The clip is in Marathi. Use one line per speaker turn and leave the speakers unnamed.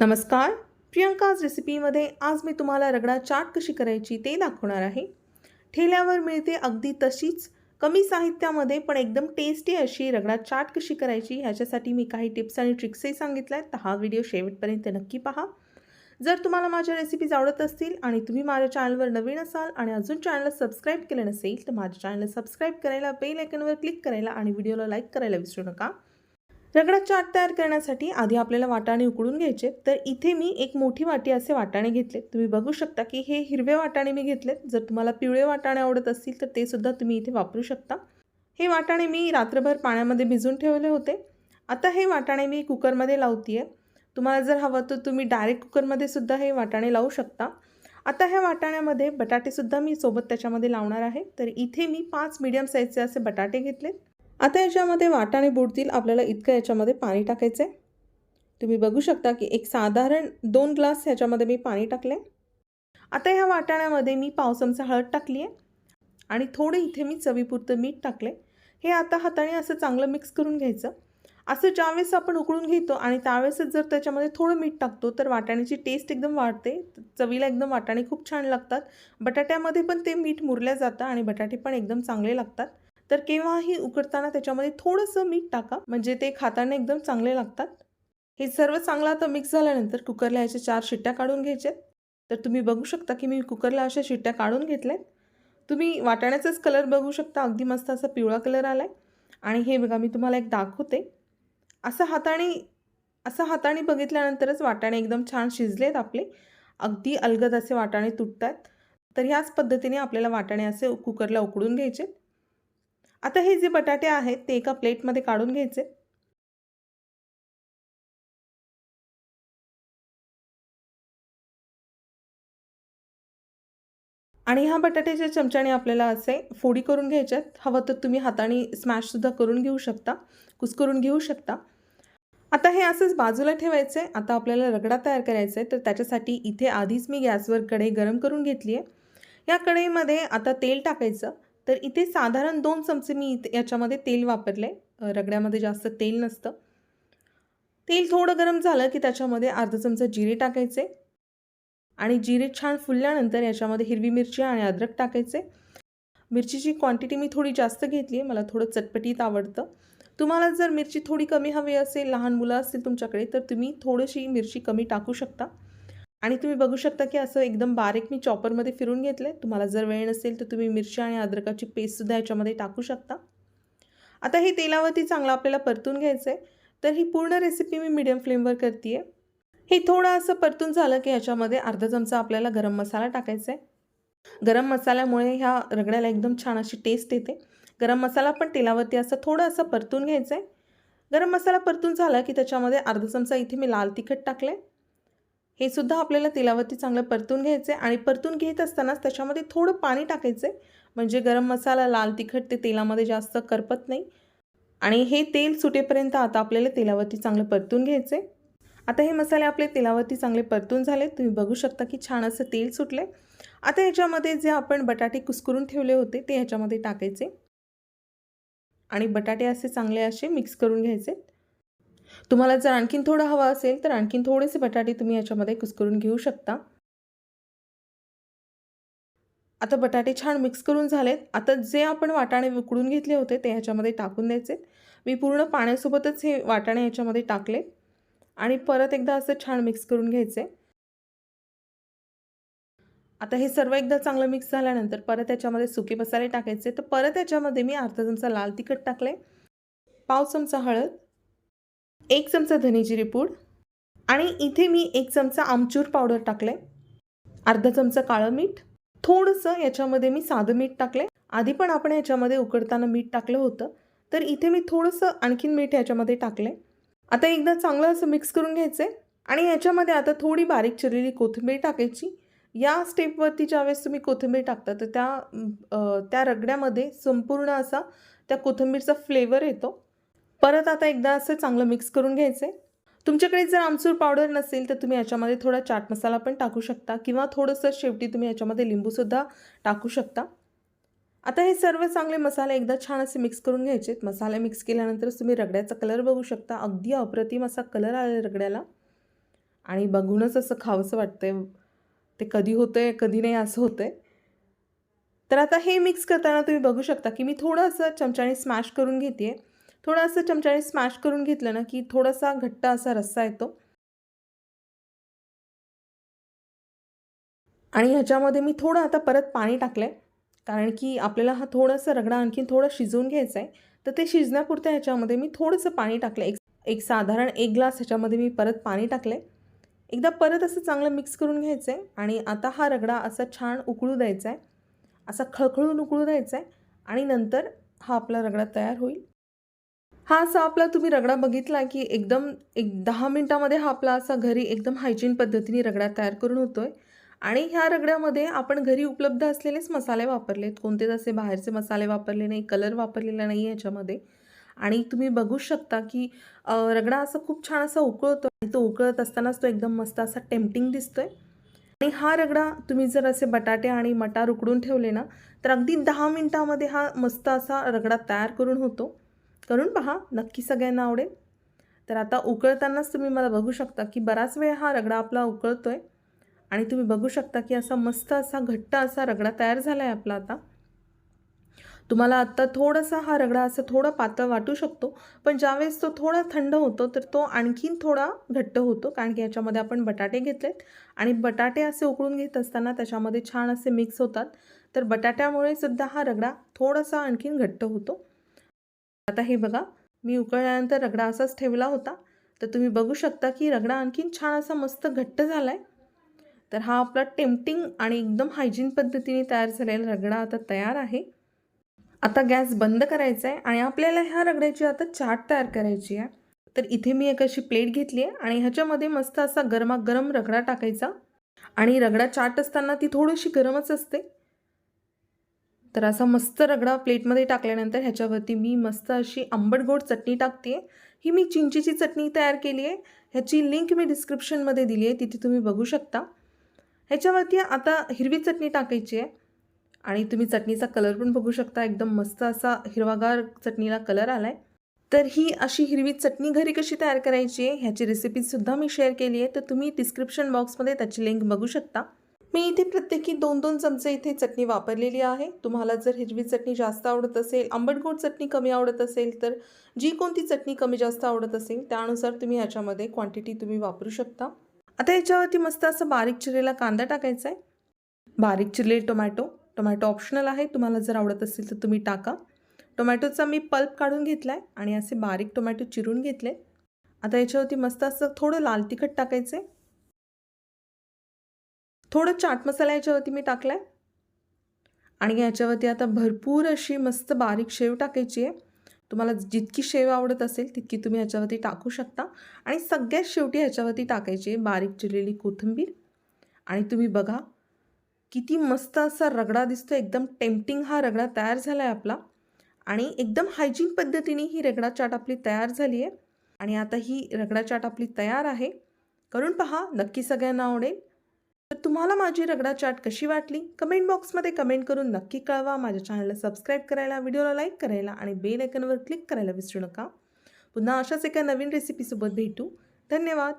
नमस्कार. प्रियंकाज रेसिपीमध्ये आज मी तुम्हाला रगडा चाट कशी करायची ते दाखवणार आहे. ठेल्यावर मिळते अगदी तशीच कमी साहित्यामध्ये पण एकदम टेस्टी अशी रगडा चाट कशी करायची ह्याच्यासाठी मी काही टिप्स आणि ट्रिक्सही सांगितल्या आहेत तर हा व्हिडिओ शेवटपर्यंत नक्की पहा. जर तुम्हाला माझ्या रेसिपीज आवडत असतील आणि तुम्ही माझ्या चॅनलवर नवीन असाल आणि अजून चॅनलला सबस्क्राईब केलं नसेल तर माझ्या चॅनलला सबस्क्राईब करायला बेल आयकनवर क्लिक करायला आणि व्हिडिओला लाईक करायला विसरू नका. रगडा चाट तयार करण्यासाठी आधी आपल्याला वाटाणे उकडून घ्यायचे. तर इथे मी एक मोठी वाटी असे वाटाणे घेतले. तुम्ही बघू शकता की हे हिरवे वाटाणे मी घेतलेत. जर तुम्हाला पिवळे वाटाणे आवडत असतील तर ते सुद्धा तुम्ही इथे वापरू शकता. हे वाटाणे मी रात्रभर पाण्यामध्ये भिजून ठेवले होते. आता हे वाटाणे मी कुकरमध्ये लावते आहे तुम्हाला जर हवं तर तुम्ही डायरेक्ट कुकरमध्ये सुद्धा हे वाटाणे लावू शकता. आता ह्या वाटाण्यामध्ये बटाटेसुद्धा मी सोबत त्याच्यामध्ये लावणार आहे. तर इथे मी पाच मीडियम साईजचे असे बटाटे घेतलेत. आता याच्यामध्ये वाटाणे बुडतील आपल्याला इतकं याच्यामध्ये पाणी टाकायचं आहे तुम्ही बघू शकता की एक साधारण दोन ग्लास ह्याच्यामध्ये मी पाणी टाकले आता ह्या वाटाण्यामध्ये मी पाव चमचा हळद टाकली आहे आणि थोडं इथे मी चवीपुरतं मीठ टाकले हे आता हाताने असं चांगलं मिक्स करून घ्यायचं. असं ज्यावेळेस आपण उकळून घेतो आणि त्यावेळेसच जर त्याच्यामध्ये थोडं मीठ टाकतो तर वाटाण्याची टेस्ट एकदम वाढते. चवीला एकदम वाटाणे खूप छान लागतात. बटाट्यामध्ये पण ते मीठ मुरल्या जातं आणि बटाटे पण एकदम चांगले लागतात. तर केव्हाही उकडताना त्याच्यामध्ये थोडंसं मीठ टाका. म्हणजे ते खाताना एकदम चांगले लागतात. हे सर्व चांगलं आता मिक्स झाल्यानंतर कुकरला याच्या चार शिट्ट्या काढून घ्यायच्यात. तर तुम्ही बघू शकता की मी कुकरला अशा शिट्ट्या काढून घेतल्यात. तुम्ही वाटाण्याचाच कलर बघू शकता. अगदी मस्त असा पिवळा कलर आला आहे आणि हे बघा मी तुम्हाला एक दाखवते. असं हाताने असं हाताने बघितल्यानंतरच वाटाणे एकदम छान शिजलेत आपले. अगदी अलगद असे वाटाणे तुटतात. तर ह्याच पद्धतीने आपल्याला वाटाणे असे कुकरला उकडून घ्यायचे आता हे जे बटाटे आहेत ते एका प्लेटमध्ये काढून घ्यायचे. आणि ह्या बटाट्याच्या चमच्याने आपल्याला असे फोडी करून घ्यायच्यात हवं तर तुम्ही हाताने स्मॅशसुद्धा करून घेऊ शकता कुस्करून घेऊ शकता. आता हे असंच बाजूला ठेवायचं आहे आता आपल्याला रगडा तयार करायचा आहे तर त्याच्यासाठी इथे आधीच मी गॅसवर कढई गरम करून घेतली आहे या कढईमध्ये आता तेल टाकायचं तर इथे साधारण दोन चमचे मी इथे याच्यामध्ये तेल वापरले. रगड्यामध्ये जास्त तेल नसतं. तेल थोडं गरम झालं की त्याच्यामध्ये अर्धा चमचा जिरे टाकायचे आणि जिरे छान फुलल्यानंतर याच्यामध्ये हिरवी मिरची आणि अद्रक टाकायचे. मिरचीची क्वांटिटी मी थोडी जास्त घेतली आहे मला थोडं चटपटीत आवडतं. तुम्हाला जर मिरची थोडी कमी हवी असेल लहान मुलं असतील तुमच्याकडे तर तुम्ही थोडीशी मिरची कमी टाकू शकता. आणि तुम्ही बघू शकता की असं एकदम बारीक मी चॉपरमध्ये फिरून घेतले तुम्हाला जर वेळ नसेल तर तुम्ही मिरची आणि अद्रकाची पेस्टसुद्धा याच्यामध्ये टाकू शकता. आता हे तेलावरती चांगलं आपल्याला परतून घ्यायचं आहे तर ही पूर्ण रेसिपी मी मीडियम फ्लेमवर करते आहे हे थोडं असं परतून झालं की ह्याच्यामध्ये अर्धा चमचा आपल्याला गरम मसाला टाकायचा आहे गरम मसाल्यामुळे ह्या रगड्याला एकदम छान अशी टेस्ट येते. गरम मसाला पण तेलावरती असं थोडं असं परतून घ्यायचं आहे गरम मसाला परतून झाला की त्याच्यामध्ये अर्धा चमचा इथे मी लाल तिखट टाकलं आहे हे सुद्धा आपल्याला तेलावरती चांगलं परतून घ्यायचं आहे आणि परतून घेत असतानाच त्याच्यामध्ये थोडं पाणी टाकायचं आहे म्हणजे गरम मसाला लाल तिखट ते तेलामध्ये जास्त करपत नाही. आणि हे तेल सुटेपर्यंत आता आपल्याला तेलावरती चांगलं परतून घ्यायचं आहे आता हे मसाले आपले तेलावरती चांगले परतून झाले. तुम्ही बघू शकता की छान असं तेल सुटले आता ह्याच्यामध्ये जे आपण बटाटे कुस्करून ठेवले होते ते ह्याच्यामध्ये टाकायचे. आणि बटाटे असे चांगले असे मिक्स करून घ्यायचे. तुम्हाला जर आणखीन थोडं हवं असेल तर आणखीन थोडेसे बटाटे तुम्ही याच्यामध्ये कुस्करून घेऊ शकता. आता बटाटे छान मिक्स करून झालेत. आता जे आपण वाटाणे उकडून घेतले होते ते ह्याच्यामध्ये टाकून द्यायचे. मी पूर्ण पाण्यासोबतच हे वाटाणे ह्याच्यामध्ये टाकले. आणि परत एकदा असं छान मिक्स करून घ्यायचे. आता हे सर्व एकदा चांगलं मिक्स झाल्यानंतर परत त्याच्यामध्ये सुके मसाले टाकायचे. तर परत याच्यामध्ये मी अर्धा चमचा लाल तिखट टाकले. पाव चमचा हळद. एक चमचा धनेजिरी पूड आणि इथे मी एक चमचा आमचूर पावडर टाकले अर्धा चमचा काळं मीठ. थोडंसं याच्यामध्ये मी साधं मीठ टाकले आधी पण आपण याच्यामध्ये उकडताना मीठ टाकलं होतं. तर इथे मी थोडंसं आणखीन मीठ याच्यामध्ये टाकले आता एकदा चांगलं असं मिक्स करून घ्यायचं आहे आणि याच्यामध्ये आता थोडी बारीक चिरलेली कोथिंबीर टाकायची. या स्टेपवरती ज्यावेळेस तुम्ही कोथिंबीर टाकता तर त्या त्या रगड्यामध्ये संपूर्ण असा त्या कोथिंबीरचा फ्लेवर येतो. परत आता एकदा असं चांगलं मिक्स करून घ्यायचं आहे तुमच्याकडे जर आमचूर पावडर नसेल तर तुम्ही याच्यामध्ये थोडा चाट मसाला पण टाकू शकता किंवा थोडंसं शेवटी तुम्ही याच्यामध्ये लिंबूसुद्धा टाकू शकता. आता हे सर्व चांगले मसाले एकदा छान असे मिक्स करून घ्यायचे मसाले मिक्स केल्यानंतरच तुम्ही रगड्याचा कलर बघू शकता. अगदी अप्रतिम असा कलर आला रगड्याला. आणि बघूनच असं खावंसं वाटतं ते कधी होतंय कधी नाही असं होतंय. तर आता हे मिक्स करताना तुम्ही बघू शकता की मी थोडं असं चमच्याने स्मॅश करून घेते आहे थोडं असं चमच्याने स्मॅश करून घेतलं ना की थोडासा घट्ट असा रस्सा येतो. आणि ह्याच्यामध्ये मी थोडं आता परत पाणी टाकलं आहे कारण की आपल्याला हा थोडासा रगडा आणखीन थोडं शिजवून घ्यायचं आहे तर ते शिजण्यापुरत्या ह्याच्यामध्ये मी थोडंसं पाणी टाकलं एक एक साधारण एक ग्लास ह्याच्यामध्ये मी परत पाणी टाकलं आहे एकदा परत असं चांगलं मिक्स करून घ्यायचं आहे आणि आता हा रगडा असा छान उकळू द्यायचा आहे असा खळखळून उकळू द्यायचा आहे आणि नंतर हा आपला रगडा तयार होईल. हा असा आपला तुम्ही रगडा बघितला की एकदम एक दहा मिनटामध्ये हा आपला असा घरी एकदम हायजीन पद्धतीने रगडा तयार करून होतो आहे आणि ह्या रगड्यामध्ये आपण घरी उपलब्ध असलेलेच मसाले वापरलेत. कोणतेच असे बाहेरचे मसाले वापरले नाही कलर वापरलेला नाही ह्याच्यामध्ये आणि तुम्ही बघू शकता की रगडा असा खूप छान असा उकळतो आणि तो उकळत असतानाच तो एकदम मस्त असा टेम्पटिंग दिसतोय. आणि हा रगडा तुम्ही जर असे बटाटे आणि मटार उकडून ठेवले ना तर अगदी दहा मिनटामध्ये हा मस्त असा रगडा तयार करून होतो. करून पहा नक्की सगळ्यांना आवडेल. तर आता उकळतानाच तुम्ही मला बघू शकता की बराच वेळ हा रगडा आपला उकळतो आहे आणि तुम्ही बघू शकता की असा मस्त असा घट्ट असा रगडा तयार झाला आहे आपला आता. तुम्हाला आत्ता थोडासा हा रगडा असं थोडा पातळ वाटू शकतो पण ज्यावेळेस तो थोडा थंड होतो तर तो आणखीन थोडा घट्ट होतो कारण की याच्यामध्ये आपण बटाटे घेतलेत. आणि बटाटे असे उकळून घेत असताना त्याच्यामध्ये छान असे मिक्स होतात. तर बटाट्यामुळे सुद्धा हा रगडा थोडासा आणखीन घट्ट होतो. आता हे बघा मी उकळल्यानंतर रगडा असाच ठेवला होता. तर तुम्ही बघू शकता की रगडा आणखीन छान असा मस्त घट्ट झाला आहे तर हा आपला टेम्पटिंग आणि एकदम हायजीन पद्धतीने तयार झालेला रगडा आता तयार आहे. आता गॅस बंद करायचा आहे आणि आपल्याला ह्या रगड्याची आता चाट तयार करायची आहे. तर इथे मी एक अशी प्लेट घेतली आहे आणि ह्याच्यामध्ये मस्त असा गरमागरम रगडा टाकायचा. आणि रगडा चाट असताना ती थोडीशी गरमच असते. तर असा मस्त रगडा प्लेटमध्ये टाकल्यानंतर ह्याच्यावरती मी मस्त अशी आंबट गोड चटणी टाकते. ही मी चिंचेची चटणी तयार केली आहे. ह्याची लिंक मी डिस्क्रिप्शनमध्ये दिली आहे. तिथे तुम्ही बघू शकता. ह्याच्यावरती आता हिरवी चटणी टाकायची आहे. आणि तुम्ही चटणीचा कलर पण बघू शकता. एकदम मस्त असा हिरवागार चटणीला कलर आला आहे तर ही अशी हिरवी चटणी घरी कशी तयार करायची आहे ह्याची रेसिपीसुद्धा मी शेअर केली आहे. तर तुम्ही डिस्क्रिप्शन बॉक्समध्ये त्याची लिंक बघू शकता. मी इथे प्रत्येकी दोन दोन चमचे इथे चटणी वापरलेली आहे. तुम्हाला जर हिरवी चटणी जास्त आवडत असेल आंबटगोड चटणी कमी आवडत असेल तर जी कोणती चटणी कमी जास्त आवडत असेल त्यानुसार तुम्ही ह्याच्यामध्ये क्वांटिटी तुम्ही वापरू शकता. आता याच्यावरती मस्त असं बारीक चिरलेला कांदा टाकायचा आहे. बारीक चिरले टोमॅटो. टोमॅटो ऑप्शनल आहे. तुम्हाला जर आवडत असेल तर तुम्ही टाका. टोमॅटोचा मी पल्प काढून घेतला आहे आणि असे बारीक टोमॅटो चिरून घेतले. आता याच्यावरती मस्त असं थोडं लाल तिखट टाकायचं आहे थोडं चाट मसाला याच्यावरती मी टाकला आहे आणि याच्यावरती आता भरपूर अशी मस्त बारीक शेव टाकायची आहे. तुम्हाला जितकी शेव आवडत असेल तितकी तुम्ही याच्यावरती टाकू शकता. आणि सगळ्यात शेवटी ह्याच्यावरती टाकायची आहे बारीक चिरलेली कोथिंबीर. आणि तुम्ही बघा किती मस्त असा रगडा दिसतो एकदम टेम्पटिंग हा रगडा तयार झाला आहे आपला. आणि एकदम हायजीन पद्धतीने ही रगडा चाट आपली तयार झाली आहे. आणि आता ही रगडा चाट आपली तयार आहे. करून पहा नक्की सगळ्यांना आवडेल. तर तुम्हाला माझी रगडा चाट कशी वाटली? कमेंट बॉक्समध्ये कमेंट करून नक्की कळवा. माझ्या चॅनलला सबस्क्राईब करायला व्हिडिओला लाईक करायला आणि बेल आयकनवर क्लिक करायला विसरू नका. पुन्हा अशाच एका नवीन रेसिपीसोबत भेटू. धन्यवाद.